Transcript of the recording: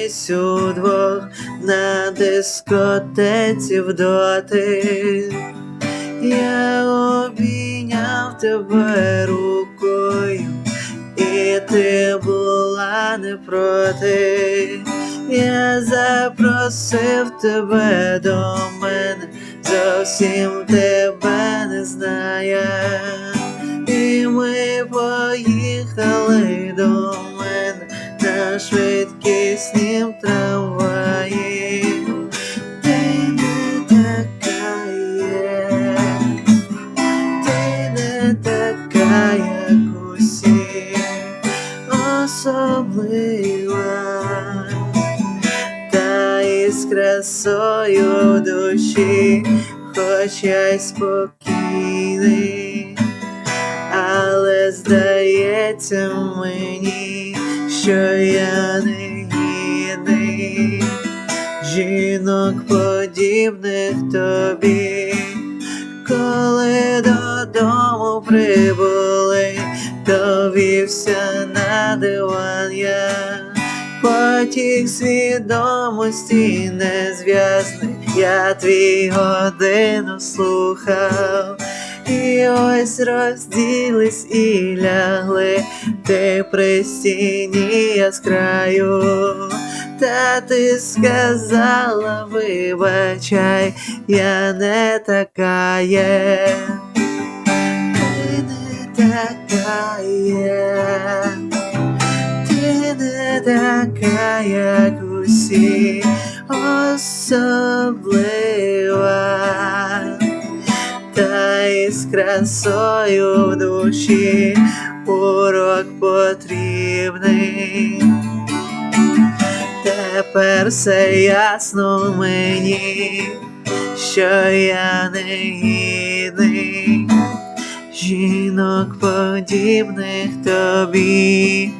колись удвох на дискотеці вдоти. Я обійняв тебе рукою, і ти була не проти. Я запросив тебе до мене, зовсім тебе не знає. І ми поїхали до особлива, та із красою в душі, хоч я й спокійний, але здається мені, що я не гідний. Жінок подібних тобі, коли додому прибули, довівся на диван я, потік свідомості незв'язний, я твій годину слухав. І ось розділись і лягли, ти при стіні я з краю, та ти сказала, вибачай, я не така є, ти не така є, як усі, особлива та із красою в душі урок потрібний. Тепер все ясно мені, що я не гідний жінок подібних тобі.